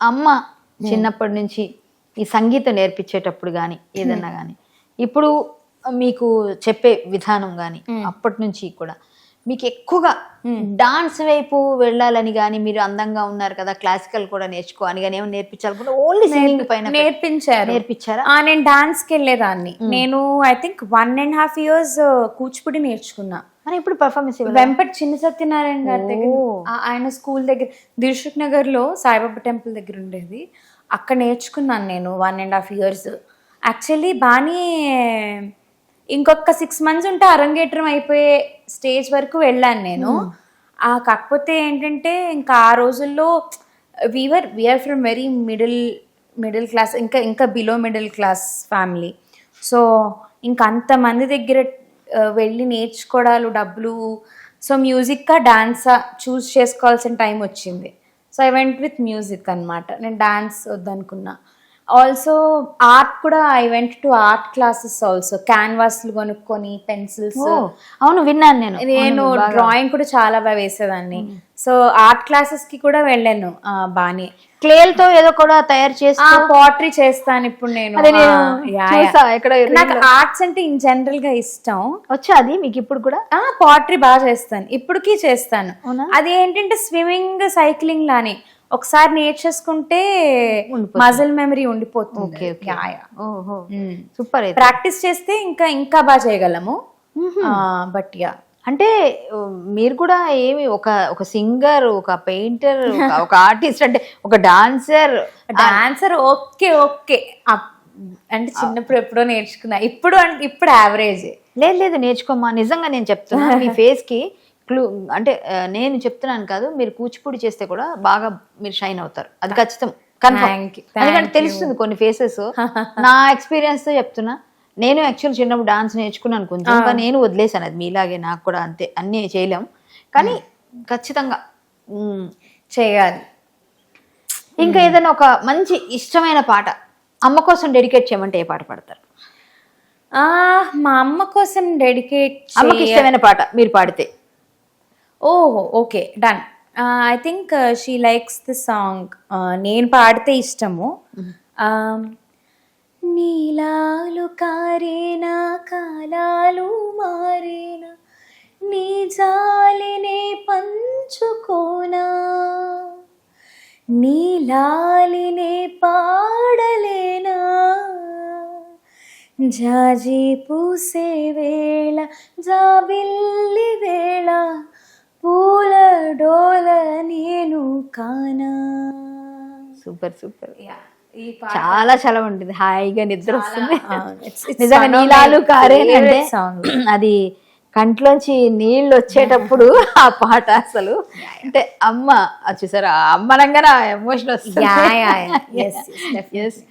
అమ్మ చిన్నప్పటి నుంచి ఈ సంగీతం నేర్పించేటప్పుడు కానీ ఏదన్నా కానీ ఇప్పుడు మీకు చెప్పే విధానం కానీ అప్పటి నుంచి కూడా మీకు ఎక్కువగా డాన్స్ వైపు వెళ్ళాలని కానీ మీరు అందంగా ఉన్నారు కదా క్లాసికల్ కూడా నేర్చుకోవాలి కానీ ఏమైనా నేర్పించాలనుకుంటే ఓన్లీ సింగింగ్ పైన నేర్పించారు. నేర్పించారా? ఆ, నేను డాన్స్కి వెళ్ళేదాన్ని నేను I think one and half years Kuchipudi నేర్చుకున్నా. ఇప్పుడు పర్ఫార్మెన్స్ వెంపటి చిన్న సత్యనారాయణ గారి దగ్గర ఆయన స్కూల్ దగ్గర దిల్షుక్ నగర్లో సాయిబాబా టెంపుల్ దగ్గర ఉండేది. అక్కడ నేర్చుకున్నాను నేను one and half years actually బాగానే ఇంకొక సిక్స్ మంత్స్ ఉంటే అరంగేట్రం అయిపోయే స్టేజ్ వరకు వెళ్ళాను నేను. ఆ కాకపోతే ఏంటంటే ఇంకా ఆ రోజుల్లో we were we are from very middle middle class ఇంకా ఇంకా below middle class family so ఇంకా అంతమంది దగ్గర వెళ్ళి నేర్చుకోవడాలు డబ్బులు. సో మ్యూజిక్కా డాన్సా చూస్ చేసుకోవాల్సిన టైం వచ్చింది. So I went with music అనమాట నేను డాన్స్ వద్దనుకున్నా. ఆల్సో ఆర్ట్ కూడా I went to art classes also. క్యాన్వాస్లు కొనుక్కొని పెన్సిల్స్. అవును విన్నాను నేను. నేను డ్రాయింగ్ కూడా చాలా బాగా వేసేదాన్ని. సో ఆర్ట్ క్లాసెస్కి కూడా వెళ్ళాను బానే. క్లేల్తో ఏదో కూడా తయారు చేసి పాటరీ చేస్తాను ఇప్పుడు నేను. నాకు ఆర్ట్స్ అంటే ఇన్ జనరల్గా ఇష్టం. వచ్చా అది మీకు ఇప్పుడు కూడా? పాటరీ బాగా చేస్తాను. ఇప్పటికీ చేస్తాను? అది ఏంటంటే స్విమ్మింగ్ సైక్లింగ్ లానే. ఒకసారి నేర్చేసుకుంటే మజిల్ మెమరీ ఉండిపోతుంది. సూపర్ ప్రాక్టీస్ చేస్తే ఇంకా ఇంకా బాగా చేయగలము. But yeah. అంటే మీరు కూడా ఏమి ఒక ఒక సింగర్ ఒక పెయింటర్ ఒక ఆర్టిస్ట్ అంటే ఒక డాన్సర్ డాన్సర్ ఓకే ఓకే. అంటే చిన్నప్పుడు ఎప్పుడో నేర్చుకున్నా. ఇప్పుడు అంటే ఇప్పుడు యావరేజ్ లేదు లేదు నేర్చుకోమ్మా నిజంగా నేను చెప్తున్నా. మీ ఫేస్కి క్లూ అంటే నేను చెప్తున్నాను కాదు మీరు కూచిపూడి చేస్తే కూడా బాగా మీరు షైన్ అవుతారు. అది ఖచ్చితం. కన్ఫర్మ్. ఎందుకంటే తెలుస్తుంది కొన్ని ఫేసెస్. నా ఎక్స్పీరియన్స్తో చెప్తున్నా. నేను యాక్చువల్ చిన్నప్పుడు డాన్స్ నేర్చుకున్నాను కొంచెం ఇంకా నేను వదిలేసాను అది మీలాగే నాకు కూడా అంతే అన్నీ చేయలేం. కానీ ఖచ్చితంగా చేయాలి. ఇంకా ఏదైనా ఒక మంచి ఇష్టమైన పాట అమ్మ కోసం డెడికేట్ చేయమంటే ఏ పాట పాడతారు? మా అమ్మ కోసం డెడికేట్ అమ్మకి ఇష్టమైన పాట మీరు పాడితే. ఓహో okay done I think she likes the song నేను పాడితే ఇష్టము. నీలాలు కారేనా కాలాలు మారేనా? నీ జాలినే పంచుకోనా? నీలాలినే పాడలేనా? జాజి పూసే వేళ జాబిల్లి వేళ పూల డోల నేను కానా? Super super. ఈ చాలా చాలా ఉంటుంది. హాయిగా నిద్ర వస్తుంది. నిజంగా నీలాలు favorite song. అది కంట్లోంచి నీళ్ళు వచ్చేటప్పుడు ఆ పాట అసలు. అంటే అమ్మ అది చూసారా? అమ్మనంగా ఎమోషన్ వస్తుంది.